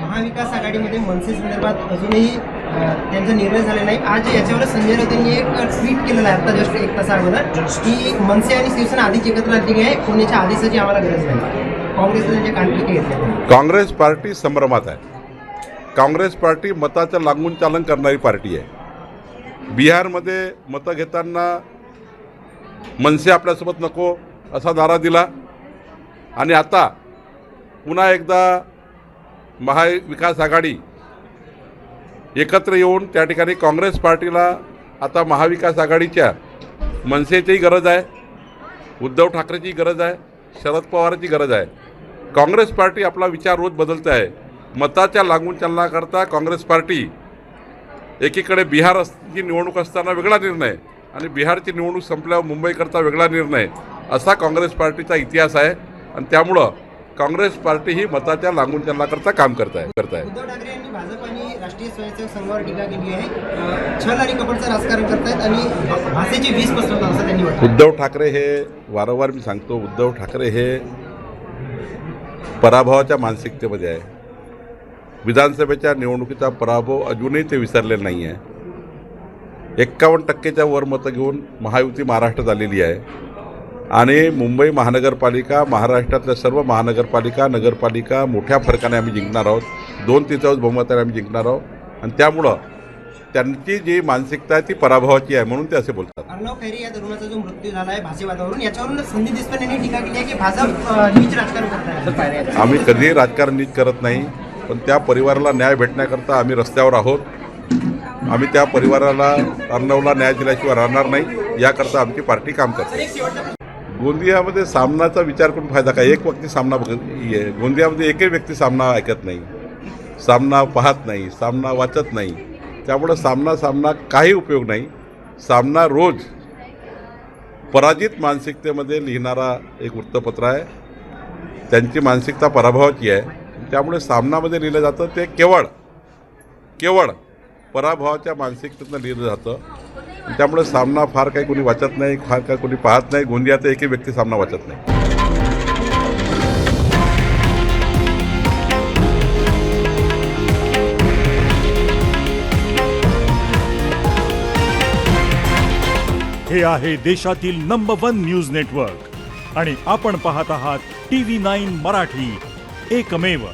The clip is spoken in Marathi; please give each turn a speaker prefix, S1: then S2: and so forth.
S1: महाविकास आघाडीमध्ये मनसे संदर्भात अजूनही त्यांचा निर्णय झाला नाही. आज याच्यावर संजय राऊतांनी एक ट्विट केलेलं आहे आता जस्ट एक तासा अगोदर की मनसे आणि शिवसेना आधीच एकत्र आली आहे कोणाच्या आदेशाची आम्हाला गरज नाही. काँग्रेसने त्यांच्या कानपिके घेतल्या
S2: काँग्रेस पार्टी संभ्रमात आहे. काँग्रेस पार्टी मताचं लागून चालन करणारी पार्टी आहे. बिहारमध्ये मतं घेताना मनसे आपल्यासोबत नको असा दारा दिला. आणि आता पुन्हा एकदा महाविकास आघाडी एकत्र येऊन त्या ठिकाणी काँग्रेस पार्टीला आता महाविकास आघाडीच्या मनसेचीही गरज आहे उद्धव ठाकरेची गरज आहे शरद पवारांची गरज आहे. काँग्रेस पार्टी आपला विचार रोज बदलत आहे. मताच्या लागून चालण्याकरता काँग्रेस पार्टी एकीकडे बिहारची निवडणूक असताना वेगळा निर्णय आणि बिहारची निवडणूक संपल्यावर मुंबईकरता वेगळा निर्णय असा काँग्रेस पार्टीचा इतिहास आहे. आणि त्यामुळं काँग्रेस पार्टी ही मताच्या लागून चालण्याकरता काम करत आहे करत आहे
S1: उद्धव ठाकरे यांनी भाजप आणि राष्ट्रीय स्वयंसेवक संघावर टीका केली आहे. अ, छल आणि कपडचं राजकारण करतायत आणि भा- भाषेची वीज पसरवतात असं त्यांनी म्हटलं.
S2: उद्धव ठाकरे हे वारंवार मी सांगतो उद्धव ठाकरे हे पराभवाच्या मानसिकतेमध्ये आहे. विधानसभेच्या निवडणुकीचा पराभव अजूनही ते विसरलेले नाही आहे एक्कावन्न टक्केच्या वर मतं घेऊन महायुती महाराष्ट्रात आलेली आहे. आणि मुंबई महानगरपालिका महाराष्ट्रातल्या सर्व महानगरपालिका नगरपालिका मोठ्या फरकाने आम्ही जिंकणार आहोत. दोन तिचावच बहुमताने आम्ही जिंकणार आहोत. आणि त्यामुळं त्यांची जी मानसिकता आहे ती पराभवाची आहे म्हणून ते असे बोलतात.
S1: अर्णव खैरी या तरुणाचा जो मृत्यू झाला आहे भाषेवादावरून याच्यावरून देशपांडे यांनी टीका केली आहे की भाजप नीच राजकारण करत आहे.
S2: आम्ही कधीही राजकारण नीट करत नाही पण त्या परिवाराला न्याय भेटण्याकरता आम्ही रस्त्यावर आहोत. आम्ही त्या परिवाराला अर्णवला न्याय दिल्याशिवाय राहणार नाही याकरता आमची पार्टी काम करते. गोंदियामध्ये सामनाचा विचार करून फायदा काय? एक व्यक्ती सामना बघत गोंदियामध्ये एकही व्यक्ती सामना ऐकत नाही. सामना पाहत नाही सामना वाचत नाही. त्यामुळं सामना सामना काही उपयोग नाही. सामना रोज पराजित मानसिकतेमध्ये लिहिणारा एक वृत्तपत्र आहे. त्यांची मानसिकता पराभवाची आहे. त्यामुळे सामनामध्ये लिहिलं जातं ते केवळ केवळ पराभवाच्या मानसिकतेतनं लिहिलं जातं. त्यामुळे सामना फार काही कोणी वाचत नाही फार काही कोणी पाहत नाही गोंदियाचा एकही व्यक्ती सामना वाचत नाही.
S3: हे आहे देशातील नंबर वन न्यूज नेटवर्क आणि आपण पाहत आहात टी व्ही नाईन मराठी. एकमेव